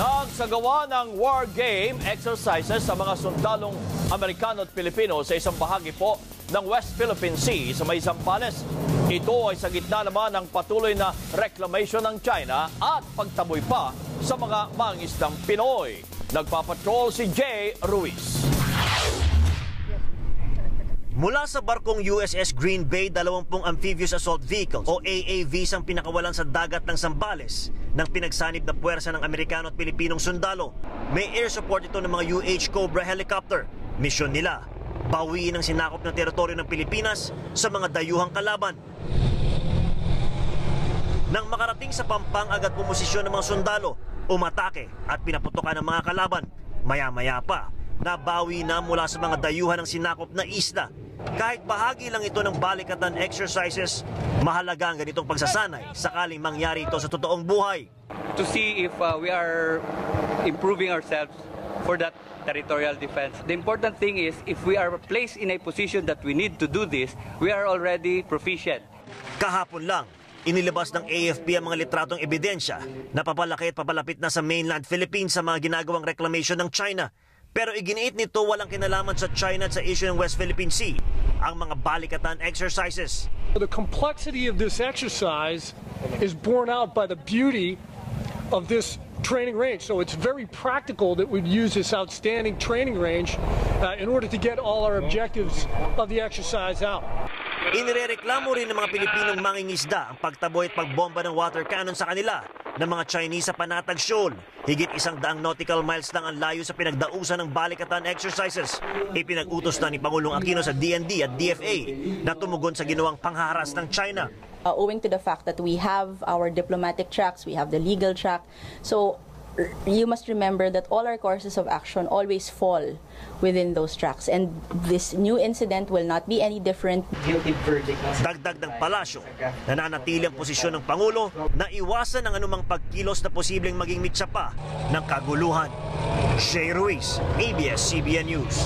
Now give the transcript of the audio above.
Nagsagawa ng war game exercises sa mga sundalong Amerikano at Pilipino sa isang bahagi po ng West Philippine Sea sa may Zambales. Ito ay sa gitna naman ng patuloy na reclamation ng China at pagtaboy pa sa mga mangisdang Pinoy. Nagpapatrol si Jay Ruiz. Mula sa barkong USS Green Bay, 20 amphibious assault vehicles o AAVs ang pinakawalan sa dagat ng Zambales ng pinagsanib na puwersa ng Amerikano at Pilipinong sundalo. May air support ito ng mga UH Cobra helicopter. Misyon nila, bawiin ang sinakop ng teritoryo ng Pilipinas sa mga dayuhang kalaban. Nang makarating sa pampang agad pumosisyon ng mga sundalo, umatake at pinaputokan ng mga kalaban. Maya-maya pa, nabawi na mula sa mga dayuhan ng sinakop na isla. Kahit bahagi lang ito ng balikatan exercises, mahalaga ang ganitong pagsasanay sakaling mangyari ito sa totoong buhay. to see if uh, we are improving ourselves for that territorial defense. The important thing is if we are placed in a position that we need to do this, we are already proficient. Kahapon lang, inilabas ng AFP ang mga litratong ebidensya na papalaki at papalapit na sa mainland Philippines sa mga ginagawang reclamation ng China. Pero iginiit nito walang kinalaman sa China at sa issue ng West Philippine Sea ang mga balikatan exercises. The complexity of this exercise is borne out by the beauty of this training range. So it's very practical that we'd use this outstanding training range uh, in order to get all our objectives of the exercise out. Inirereklamo rin ng mga Pilipinong mangingisda ang pagtaboy at pagbomba ng water cannon sa kanila ng mga Chinese sa Panatag Shoal. Higit isang daang nautical miles lang ang layo sa pinagdausan ng balikatan exercises. Ipinag-utos na ni Pangulong Aquino sa DND at DFA na tumugon sa ginawang pangharas ng China. uh, owing to the fact that we have our diplomatic tracks, we have the legal track. So you must remember that all our courses of action always fall within those tracks. And this new incident will not be any different. Dagdag ng palasyo, nananatili ang posisyon ng Pangulo na iwasan ang anumang pagkilos na posibleng maging mitsa pa ng kaguluhan. Shay Ruiz, ABS-CBN News.